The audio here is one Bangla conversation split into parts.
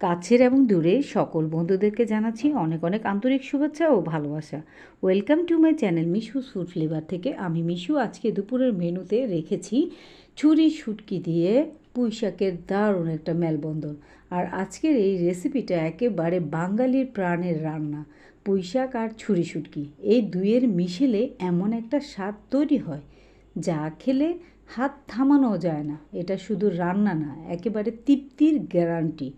কাছের এবং দূরে সকল বন্ধুদেরকে জানাচ্ছি অনেক অনেক আন্তরিক শুভেচ্ছা ও ভালোবাসা। Welcome to my channel Mishu food flavour থেকে আমি মিশু। আজকে দুপুরের মেনুতে রেখেছি ছুরি শুটকি দিয়ে পুঁই শাকের দারুণ একটা মেলবন্ধন। আর আজকের এই রেসিপিটা একেবারে বাঙালির প্রাণের রান্না পুঁই শাক আর ছুরি শুটকি। এই দুইয়ের মিশেলে এমন একটা স্বাদ তৈরি হয়, যা খেলে হাত থামানো যায় না। এটা শুধু রান্না না, একেবারে তৃপ্তির গ্যারান্টি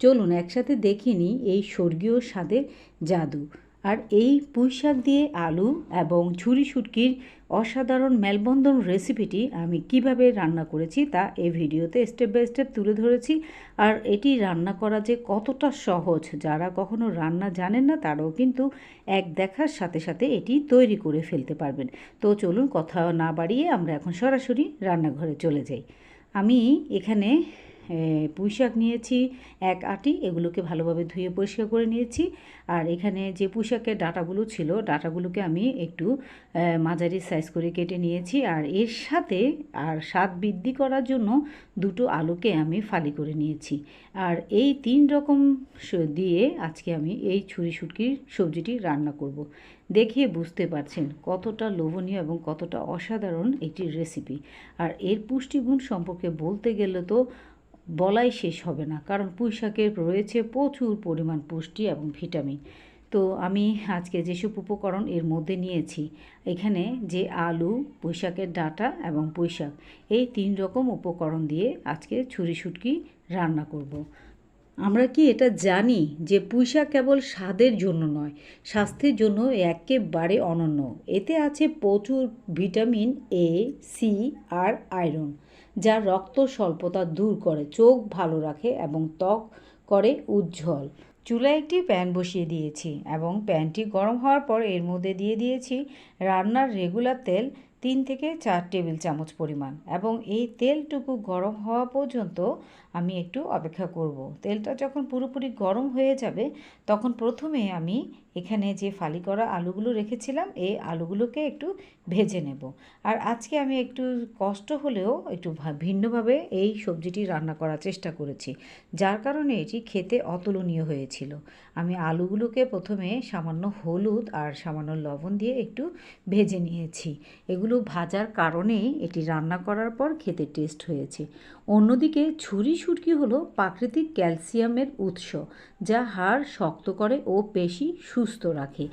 চলুন একসাথে দেখে নিই এই স্বর্গীয় স্বাদের জাদু। আর এই পুঁই শাক দিয়ে আলু এবং ছুরি শুটকির অসাধারণ মেলবন্ধন রেসিপিটি আমি কীভাবে রান্না করেছি তা এই ভিডিওতে স্টেপ বাই স্টেপ তুলে ধরেছি। আর এটি রান্না করা যে কতটা সহজ, যারা কখনো রান্না জানেন না, তারাও কিন্তু এক দেখার সাথে সাথে এটি তৈরি করে ফেলতে পারবেন। তো চলুন কথা না বাড়িয়ে আমরা এখন সরাসরি রান্নাঘরে চলে যাই। আমি এখানে পুঁই শাক নিয়েছি এক আটি, এগুলোকে ভালোভাবে ধুয়ে পরিষ্কার করে নিয়েছি। আর এখানে যে পুঁই শাকের ডাটাগুলো ছিল, ডাটাগুলোকে আমি একটু মাঝারি সাইজ করে কেটে নিয়েছি। আর এর সাথে আর স্বাদ বৃদ্ধি করার জন্য দুটো আলুকে আমি ফালি করে নিয়েছি। আর এই তিন রকম দিয়ে আজকে আমি এই ছুরি শুটকির সবজিটি রান্না করব। দেখে বুঝতে পারছেন কতটা লোভনীয় এবং কতটা অসাধারণ এটির রেসিপি আর এর পুষ্টিগুণ সম্পর্কে বলতে গেলে তো বলাই শেষ হবে না, কারণ পুঁই শাকের রয়েছে প্রচুর পরিমাণ পুষ্টি এবং ভিটামিন। তো আমি আজকে যেসব উপকরণ এর মধ্যে নিয়েছি, এখানে যে আলু, পুঁইশাকের ডাটা এবং পুঁইশাক, এই তিন রকম উপকরণ দিয়ে আজকে ছুরি শুটকি রান্না করব। আমরা কি এটা জানি যে পুঁইশাক কেবল স্বাদের জন্য নয়, স্বাস্থ্যের জন্য একেবারে অনন্য। এতে আছে প্রচুর ভিটামিন এ সি আর আয়রন। যা রক্ত স্বল্পতা দূর করে, চোখ ভালো রাখে এবং ত্বক করে উজ্জ্বল। চুলায় একটি প্যান বসিয়ে দিয়েছি এবং প্যানটি গরম হওয়ার পর এর মধ্যে দিয়ে দিয়েছি রান্নার রেগুলার তেল তিন থেকে চার টেবিল চামচ পরিমাণ এবং এই তেলটুকু গরম হওয়া পর্যন্ত আমি একটু অপেক্ষা করব। তেলটা যখন পুরোপুরি গরম হয়ে যাবে, তখন প্রথমে আমি এখানে যে ফালি করা আলুগুলো রেখেছিলাম, এই আলুগুলোকে একটু ভেজে নেব। আর আজকে আমি একটু কষ্ট হলেও একটু ভিন্নভাবে এই সবজিটি রান্না করার চেষ্টা করেছি, যার কারণে এটি খেতে অতুলনীয় হয়েছিল। আমি আলুগুলোকে প্রথমে সামান্য হলুদ আর সামান্য লবণ দিয়ে একটু ভেজে নিয়েছি। এগুলো ভাজার কারণেই এটি রান্না করার পর খেতে টেস্ট হয়েছে। অন্যদিকে ছুরি সুরকি হলো প্রাকৃতিক ক্যালসিয়ামের উৎস, যা হাড় শক্ত করে ও পেশি সুস্থ রাখে।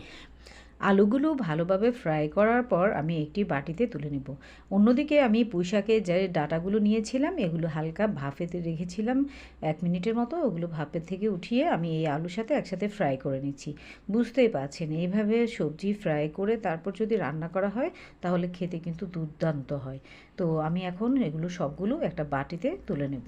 আলুগুলো ভালোভাবে ফ্রাই করার পর আমি একটি বাটিতে তুলে নেব। অন্যদিকে আমি পুঁইশাকে যে ডাটাগুলো নিয়েছিলাম, এগুলো হালকা ভাফেতে রেখেছিলাম। এক মিনিটের মতো ওগুলো ভাপের থেকে উঠিয়ে আমি এই আলুর সাথে একসাথে ফ্রাই করে নিচ্ছি। বুঝতেই পারছেন, এইভাবে সবজি ফ্রাই করে তারপর যদি রান্না করা হয়, তাহলে খেতে কিন্তু দুর্দান্ত হয়। তো আমি এখন এগুলো সবগুলো একটা বাটিতে তুলে নেব।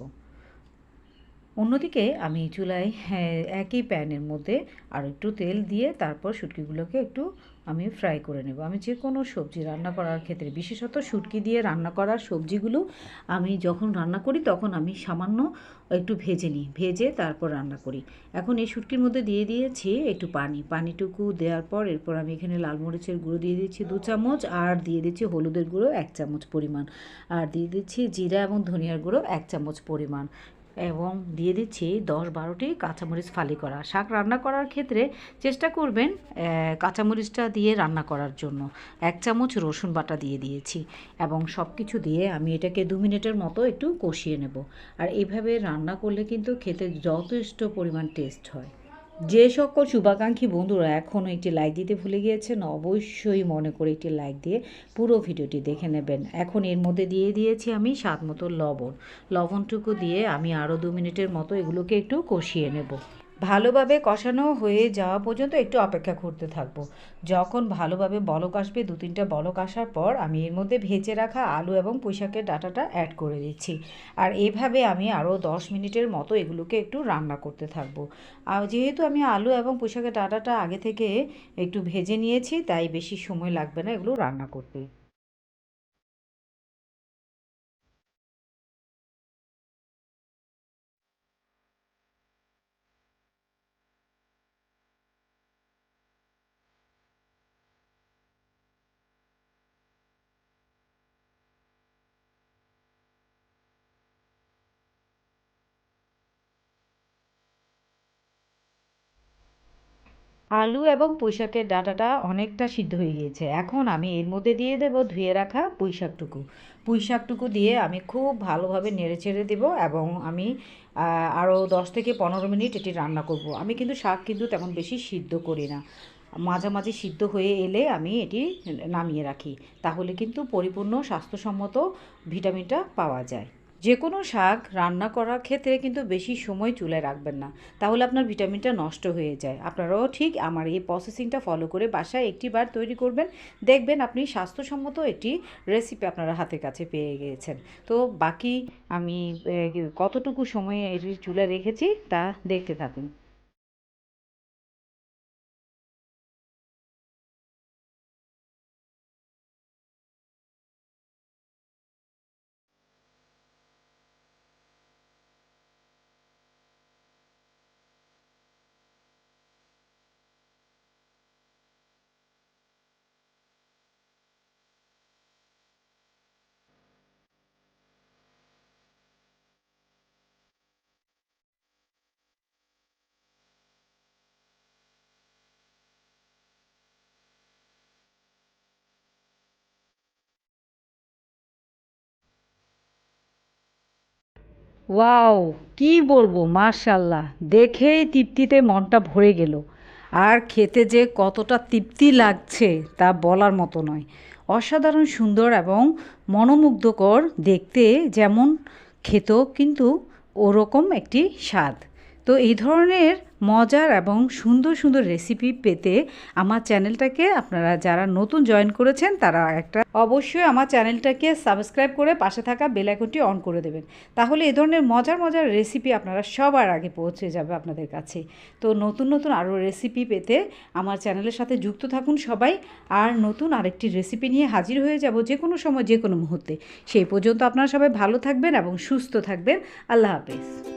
অন্যদিকে আমি চুলায় হ্যাঁ, একই প্যানের মধ্যে আর একটু তেল দিয়ে তারপর শুটকিগুলোকে একটু আমি ফ্রাই করে নেব। আমি যে কোনো সবজি রান্না করার ক্ষেত্রে বিশেষত শুটকি দিয়ে রান্না করার সবজিগুলো আমি যখন রান্না করি তখন আমি সামান্য একটু ভেজে নিই ভেজে তারপর রান্না করি। এখন এই শুটকির মধ্যে দিয়ে দিয়েছি একটু পানি পানিটুকু দেওয়ার পর এরপর আমি এখানে লাল মরিচের গুঁড়ো দিয়ে দিচ্ছি দু চামচ আর দিয়ে দিচ্ছি হলুদের গুঁড়ো এক চামচ পরিমাণ। আর দিয়ে দিচ্ছি জিরা এবং ধনিয়ার গুঁড়ো এক চামচ পরিমাণ। এবং দিয়ে দিচ্ছি দশ বারোটি কাঁচামরিচ ফালি করা। শাক রান্না করার ক্ষেত্রে চেষ্টা করবেন কাঁচামরিচটা দিয়ে রান্না করার জন্য। এক চামচ রসুন বাটা দিয়ে দিয়েছি এবং সব কিছু দিয়ে আমি এটাকে দু মিনিটের মতো একটু কষিয়ে নেব। আর এইভাবে রান্না করলে কিন্তু খেতে যথেষ্ট পরিমাণ টেস্ট হয়। যে সকল শুভাকাঙ্ক্ষী বন্ধুরা এখনও একটি লাইক দিতে ভুলে গিয়েছেন, অবশ্যই মনে করে একটি লাইক দিয়ে পুরো ভিডিওটি দেখে নেবেন। এখন এর মধ্যে দিয়ে দিয়েছি আমি স্বাদ মতো লবণ। লবণটুকু দিয়ে আমি আরও দু মিনিটের মতো এগুলোকে একটু কষিয়ে নেব। ভালোভাবে কষানো হয়ে যাওয়া পর্যন্ত একটু অপেক্ষা করতে থাকব। যখন ভালোভাবে বলক আসবে, দু তিনটা বলক আসার পর আমি এর মধ্যে ভেজে রাখা আলু এবং পুঁইশাকের ডাটাটা অ্যাড করে দিচ্ছি। আর এভাবে আমি আরও দশ মিনিটের মতো এগুলোকে একটু রান্না করতে থাকব। আর যেহেতু আমি আলু এবং পুঁইশাকের ডাটাটা আগে থেকে একটু ভেজে নিয়েছি, তাই বেশি সময় লাগবে না এগুলো রান্না করতে। আলু এবং পুঁইশাকের ডাঁটাটা অনেকটা সিদ্ধ হয়ে গিয়েছে। এখন আমি এর মধ্যে দিয়ে দেব ধুয়ে রাখা পুঁইশাকটুকু। পুঁইশাকটুকু দিয়ে আমি খুব ভালোভাবে নেড়ে চেড়ে দেবো এবং আমি আরও দশ থেকে পনেরো মিনিট এটি রান্না করব। আমি কিন্তু শাক কিন্তু তেমন বেশি সিদ্ধ করি না। মাঝামাঝি সিদ্ধ হয়ে এলে আমি এটি নামিয়ে রাখি। তাহলে কিন্তু পরিপূর্ণ স্বাস্থ্যসম্মত ভিটামিনটা পাওয়া যায়। যে কোনো শাক রান্না করার ক্ষেত্রে কিন্তু বেশি সময় চুলায় রাখবেন না। তাহলে আপনার ভিটামিনটা নষ্ট হয়ে যায়। আপনারাও ঠিক আমার এই প্রসেসিংটা ফলো করে বাসায় একটি বার তৈরি করবেন। দেখবেন আপনি স্বাস্থ্যসম্মত একটি রেসিপি আপনারা হাতের কাছে পেয়ে গিয়েছেন। তো বাকি আমি কতটুকু সময় এটি চুলে রেখেছি তা দেখতে থাকুন। ওয়াও, কি বলব মার্শাল্লাহ দেখেই তৃপ্তিতে মনটা ভরে গেল। আর খেতে যে কতটা তৃপ্তি লাগছে তা বলার মতো নয়। অসাধারণ, সুন্দর এবং মনোমুগ্ধকর দেখতে যেমন খেত কিন্তু ওরকম একটি স্বাদ। তো এই ধরনের মজার এবং সুন্দর সুন্দর রেসিপি পেতে আমার চ্যানেলটাকে আপনারা যারা নতুন জয়েন করেছেন, তারা একটা অবশ্যই আমার চ্যানেলটাকে সাবস্ক্রাইব করে পাশে থাকা বেল আইকনটি অন করে দেবেন। তাহলে এ ধরনের মজার মজার রেসিপি আপনারা সবার আগে পৌঁছে যাবে আপনাদের কাছে। তো নতুন নতুন আরও রেসিপি পেতে আমার চ্যানেলের সাথে যুক্ত থাকুন সবাই। আর নতুন আরেকটি রেসিপি নিয়ে হাজির হয়ে যাব যে কোনো সময়, যে কোনো মুহূর্তে। সেই পর্যন্ত আপনারা সবাই ভালো থাকবেন এবং সুস্থ থাকবেন। আল্লাহ হাফেজ।